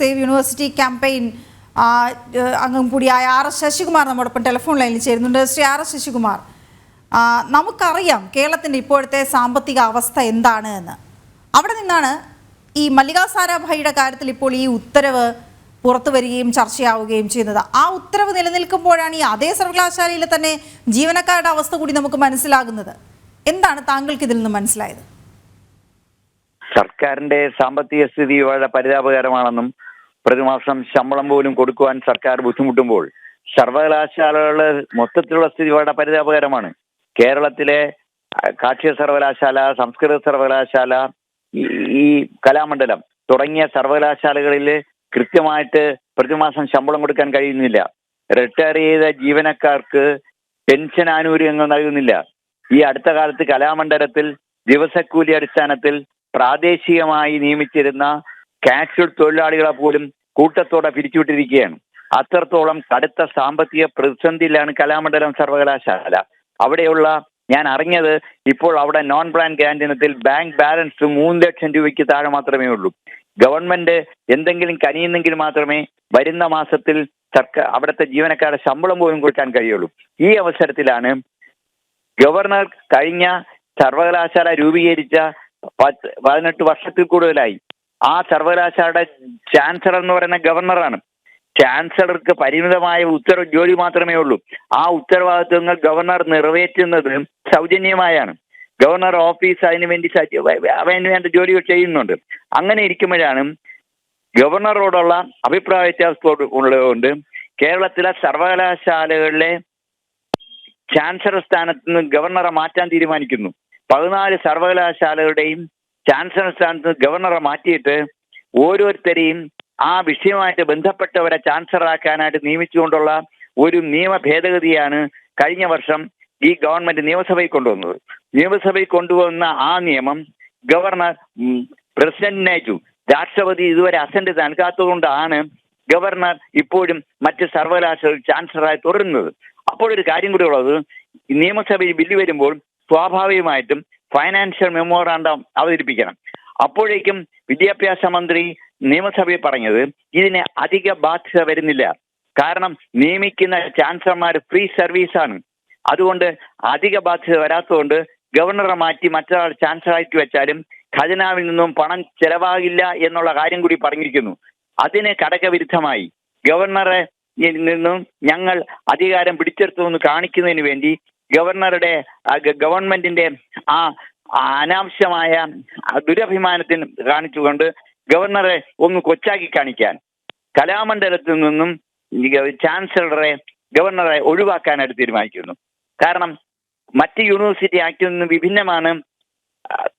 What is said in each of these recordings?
Save university campaign അംഗം കൂടിയായ R S Sasikumar നമ്മോടൊപ്പം ടെലിഫോൺ ലൈനിൽ ചേരുന്നുണ്ട്. ശ്രീ ആർ എസ് ശശികുമാർ നമുക്കറിയാം കേരളത്തിന്റെ ഇപ്പോഴത്തെ സാമ്പത്തിക അവസ്ഥ എന്താണ് എന്ന്. അവിടെ നിന്നാണ് ഈ മല്ലികാ സാരാഭായിയുടെ കാര്യത്തിൽ ഇപ്പോൾ ഈ ഉത്തരവ് പുറത്തു വരികയും ചർച്ചയാവുകയും ചെയ്യുന്നത്. ആ ഉത്തരവ് നിലനിൽക്കുമ്പോഴാണ് ഈ അതേ സർവകലാശാലയിലെ തന്നെ ജീവനക്കാരുടെ അവസ്ഥ കൂടി നമുക്ക് മനസ്സിലാകുന്നത്. എന്താണ് താങ്കൾക്ക് ഇതിൽ നിന്ന് മനസ്സിലായത്? സർക്കാരിന്റെ സാമ്പത്തിക സ്ഥിതി വളരെ പരിതാപകരമാണെന്നും പ്രതിമാസം ശമ്പളം പോലും കൊടുക്കുവാൻ സർക്കാർ ബുദ്ധിമുട്ടുമ്പോൾ സർവകലാശാലകളുടെ മൊത്തത്തിലുള്ള സ്ഥിതി വളരെ പരിതാപകരമാണ്. കേരളത്തിലെ കാർഷിക സർവകലാശാല സംസ്കൃത സർവകലാശാല ഈ കലാമണ്ഡലം തുടങ്ങിയ സർവകലാശാലകളിൽ കൃത്യമായിട്ട് പ്രതിമാസം ശമ്പളം കൊടുക്കാൻ കഴിയുന്നില്ല. റിട്ടയർ ചെയ്ത ജീവനക്കാർക്ക് പെൻഷൻ ആനുകൂല്യങ്ങൾ നൽകുന്നില്ല. ഈ അടുത്ത കാലത്ത് കലാമണ്ഡലത്തിൽ ദിവസക്കൂലി അടിസ്ഥാനത്തിൽ പ്രാദേശികമായി നിയമിച്ചിരുന്ന കാഷ്വൽ തൊഴിലാളികളെ പോലും കൂട്ടത്തോടെ പിരിച്ചുവിട്ടിരിക്കുകയാണ്. അത്രത്തോളം കടുത്ത സാമ്പത്തിക പ്രതിസന്ധിയിലാണ് കലാമണ്ഡലം സർവകലാശാല. അവിടെയുള്ള ഞാൻ അറിഞ്ഞത് ഇപ്പോൾ അവിടെ നോൺ പ്ലാൻ ക്യാന്റീനത്തിൽ ബാങ്ക് ബാലൻസ് മൂന്ന് ലക്ഷം രൂപയ്ക്ക് താഴെ മാത്രമേ ഉള്ളൂ. ഗവൺമെന്റ് എന്തെങ്കിലും കനിയുന്നെങ്കിൽ മാത്രമേ വരുന്ന മാസത്തിൽ സർക്കാർ അവിടുത്തെ ജീവനക്കാരുടെ ശമ്പളം പോലും കൊടുക്കാൻ കഴിയുള്ളൂ. ഈ അവസരത്തിലാണ് ഗവർണർ കഴിഞ്ഞ സർവകലാശാല രൂപീകരിച്ച പത്ത് പതിനെട്ട് വർഷത്തിൽ കൂടുതലായി ആ സർവകലാശാലയുടെ ചാൻസലർ എന്ന് പറയുന്ന ഗവർണറാണ് ചാൻസലർക്ക് പരിമിതമായ ഉത്തരവ് ജോലി മാത്രമേ ഉള്ളൂ. ആ ഉത്തരവാദിത്വങ്ങൾ ഗവർണർ നിറവേറ്റുന്നത് സൗജന്യമായാണ്. ഗവർണർ ഓഫീസ് അതിനു വേണ്ടി അതിന് വേണ്ട ജോലികൾ ചെയ്യുന്നുണ്ട്. അങ്ങനെ ഇരിക്കുമ്പോഴാണ് ഗവർണറോടുള്ള അഭിപ്രായ വ്യത്യാസത്തോട് ഉള്ളതുകൊണ്ട് കേരളത്തിലെ സർവകലാശാലകളിലെ ചാൻസലർ സ്ഥാനത്ത് നിന്ന് ഗവർണറെ മാറ്റാൻ തീരുമാനിക്കുന്നു. പതിനാല് സർവകലാശാലകളുടെയും ചാൻസലർ സ്ഥാനത്ത് ഗവർണറെ മാറ്റിയിട്ട് ഓരോരുത്തരെയും ആ വിഷയവുമായിട്ട് ബന്ധപ്പെട്ടവരെ ചാൻസലറാക്കാനായിട്ട് നിയമിച്ചുകൊണ്ടുള്ള ഒരു നിയമ ഭേദഗതിയാണ് കഴിഞ്ഞ വർഷം ഈ ഗവൺമെന്റ് നിയമസഭയിൽ കൊണ്ടുവന്നത്. നിയമസഭയിൽ കൊണ്ടുവന്ന ആ നിയമം ഗവർണർ പ്രസിഡന്റിനെ അയച്ചു രാഷ്ട്രപതി ഇതുവരെ അസന്റ് നൽകാത്തതുകൊണ്ടാണ് ഗവർണർ ഇപ്പോഴും മറ്റ് സർവകലാശാല ചാൻസലറായി തുടരുന്നത്. അപ്പോൾ ഒരു കാര്യം കൂടി ഉള്ളത് നിയമസഭയിൽ ബില്ല് വരുമ്പോൾ സ്വാഭാവികമായിട്ടും ഫൈനാൻഷ്യൽ മെമ്മോറാണ്ടം അവതരിപ്പിക്കണം. അപ്പോഴേക്കും വിദ്യാഭ്യാസ മന്ത്രി നിയമസഭയിൽ പറഞ്ഞത് ഇതിന് അധിക ബാധ്യത വരുന്നില്ല. കാരണം നിയമിക്കുന്ന ചാൻസലർമാർ ഫ്രീ സർവീസാണ് അതുകൊണ്ട് അധിക ബാധ്യത വരാത്തതുകൊണ്ട് ഗവർണറെ മാറ്റി മറ്റൊരാൾ ചാൻസലറായിട്ട് വെച്ചാലും ഖജനാവിൽ നിന്നും പണം ചെലവാകില്ല എന്നുള്ള കാര്യം കൂടി പറഞ്ഞിരിക്കുന്നു. അതിന് കടകവിരുദ്ധമായി ഗവർണറെ നിന്നും ഞങ്ങൾ അധികാരം പിടിച്ചെടുത്തു എന്ന് കാണിക്കുന്നതിന് വേണ്ടി ഗവർണറുടെ ഗവൺമെന്റിന്റെ ആ അനാവശ്യമായ ദുരഭിമാനത്തിന് കാണിച്ചുകൊണ്ട് ഗവർണറെ ഒന്ന് കൊച്ചാക്കി കാണിക്കാൻ. കലാമണ്ഡലത്തിൽ നിന്നും ചാൻസലറെ ഗവർണറെ ഒഴിവാക്കാനായിട്ട് തീരുമാനിക്കുന്നു. കാരണം മറ്റ് യൂണിവേഴ്സിറ്റി ആക്ടിൽ നിന്ന് വിഭിന്നമാണ്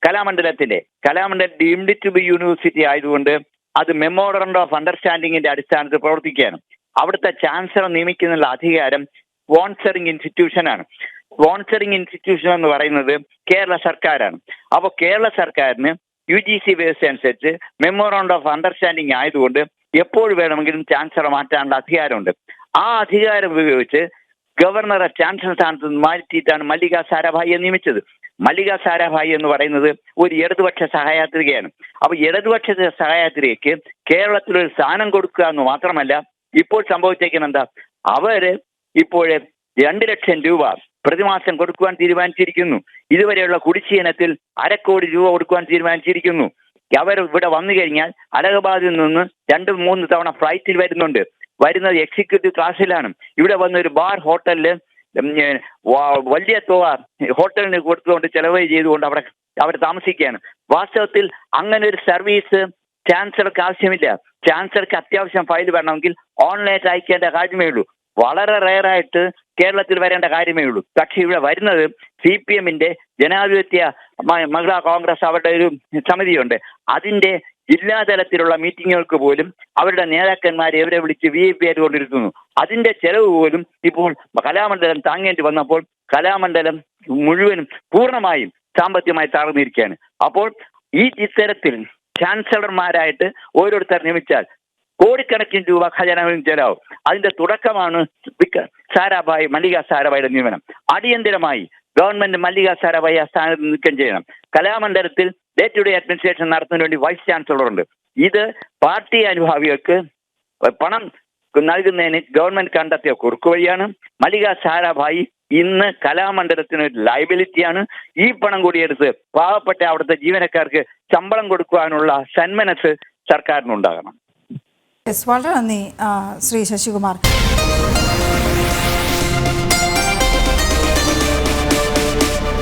കലാമണ്ഡലത്തിന്റെ Kalamandalam deemed to be university ആയതുകൊണ്ട് അത് മെമ്മോറണ്ട് ഓഫ് അണ്ടർസ്റ്റാൻഡിങ്ങിന്റെ അടിസ്ഥാനത്തിൽ പ്രവർത്തിക്കുകയാണ്. അവിടുത്തെ ചാൻസലർ നിയമിക്കുന്നതിനുള്ള അധികാരം സ്പോൺസറിംഗ് ഇൻസ്റ്റിറ്റ്യൂഷനാണ്. സ്പോൺസറിംഗ് ഇൻസ്റ്റിറ്റ്യൂഷൻ എന്ന് പറയുന്നത് കേരള സർക്കാരാണ്. അപ്പോൾ കേരള സർക്കാരിന് യു ജി സി വ്യവസ്ഥ അനുസരിച്ച് മെമ്മോറാണ്ട് ഓഫ് അണ്ടർസ്റ്റാൻഡിങ് ആയതുകൊണ്ട് എപ്പോൾ വേണമെങ്കിലും ചാൻസലർ മാറ്റാനുള്ള അധികാരമുണ്ട്. ആ അധികാരം ഉപയോഗിച്ച് ഗവർണറെ ചാൻസലർ സ്ഥാനത്ത് നിന്ന് മാറ്റിയിട്ടാണ് മല്ലിക സാരാഭായിയെ നിയമിച്ചത്. മല്ലിക സാരാഭായി എന്ന് പറയുന്നത് ഒരു ഇടതുപക്ഷ സഹയാത്രികയാണ്. അപ്പൊ ഇടതുപക്ഷ സഹയാത്രികയ്ക്ക് കേരളത്തിൽ ഒരു സ്ഥാനം കൊടുക്കുക എന്ന് മാത്രമല്ല ഇപ്പോൾ സംഭവിച്ചേക്കുന്നത് എന്താ? അവർ ഇപ്പോഴ് രണ്ട് ലക്ഷം രൂപ പ്രതിമാസം കൊടുക്കുവാൻ തീരുമാനിച്ചിരിക്കുന്നു. ഇതുവരെയുള്ള കുടിശ്ശീനത്തിൽ അരക്കോടി രൂപ കൊടുക്കുവാൻ തീരുമാനിച്ചിരിക്കുന്നു. അവർ ഇവിടെ വന്നു കഴിഞ്ഞാൽ അലഹബാദിൽ നിന്ന് രണ്ട് മൂന്ന് തവണ ഫ്ലൈറ്റിൽ വരുന്നുണ്ട്. വരുന്നത് എക്സിക്യൂട്ടീവ് ക്ലാസ്സിലാണ്. ഇവിടെ വന്ന ഒരു ബാർ വ- വലിയ തുക ഹോട്ടലിന് കൊടുത്തുകൊണ്ട് ചെലവ് ചെയ്തുകൊണ്ട് അവിടെ അവർ താമസിക്കുകയാണ്. വാസ്തവത്തിൽ അങ്ങനെ ഒരു സർവീസ് ചാൻസലർക്ക് ആവശ്യമില്ല. ചാൻസലർക്ക് അത്യാവശ്യം ഫയൽ വരണമെങ്കിൽ ഓൺലൈനായിട്ട് അയക്കേണ്ട കാര്യമേ ഉള്ളൂ. വളരെ റയറായിട്ട് കേരളത്തിൽ വരേണ്ട കാര്യമേ ഉള്ളൂ. പക്ഷേ ഇവിടെ വരുന്നത് സി പി എമ്മിന്റെ ജനാധിപത്യ മഹിളാ കോൺഗ്രസ് അവരുടെ ഒരു സമിതിയുണ്ട്. അതിന്റെ ജില്ലാതലത്തിലുള്ള മീറ്റിങ്ങുകൾക്ക് പോലും അവരുടെ നേതാക്കന്മാരെ എവരെ വിളിച്ച് വി ഐ പി ആയിട്ട് കൊണ്ടിരുത്തുന്നു. അതിന്റെ ചെലവ് പോലും ഇപ്പോൾ കലാമണ്ഡലം താങ്ങേണ്ടി വന്നപ്പോൾ കലാമണ്ഡലം മുഴുവനും പൂർണമായും സാമ്പത്തികമായി താഴ്ന്നിരിക്കുകയാണ് അപ്പോൾ ഈ ഇത്തരത്തിൽ ചാൻസലർമാരായിട്ട് ഓരോരുത്തർ നിയമിച്ചാൽ കോടിക്കണക്കിന് രൂപ ഖജനാവിൽ ചെലവും അതിന്റെ തുടക്കമാണ് സാരാഭായ് മല്ലിക സാരാഭായിയുടെ നിയമനം. അടിയന്തരമായി ഗവൺമെന്റ് മല്ലിക സാരാഭായി ആ സ്ഥാനത്ത് നീക്കം ചെയ്യണം. കലാമണ്ഡലത്തിൽ ഡേ ടു ഡേ അഡ്മിനിസ്ട്രേഷൻ നടത്തുന്നതിന് വേണ്ടി വൈസ് ചാൻസലർ ഉണ്ട് ഇത് പാർട്ടി അനുഭാവികൾക്ക് പണം നൽകുന്നതിന് ഗവൺമെന്റ് കണ്ടെത്തിയ കുറുക്കു വഴിയാണ്. മല്ലിക സാരാഭായി ഇന്ന് കലാമണ്ഡലത്തിന് ഒരു ലയബിലിറ്റിയാണ് ഈ പണം കൂടി എടുത്ത് പാവപ്പെട്ട അവിടുത്തെ ജീവനക്കാർക്ക് ശമ്പളം കൊടുക്കുവാനുള്ള സന്മനസ് സർക്കാരിനുണ്ടാകണം. വളരെ നന്ദി ശ്രീ ശശികുമാർ.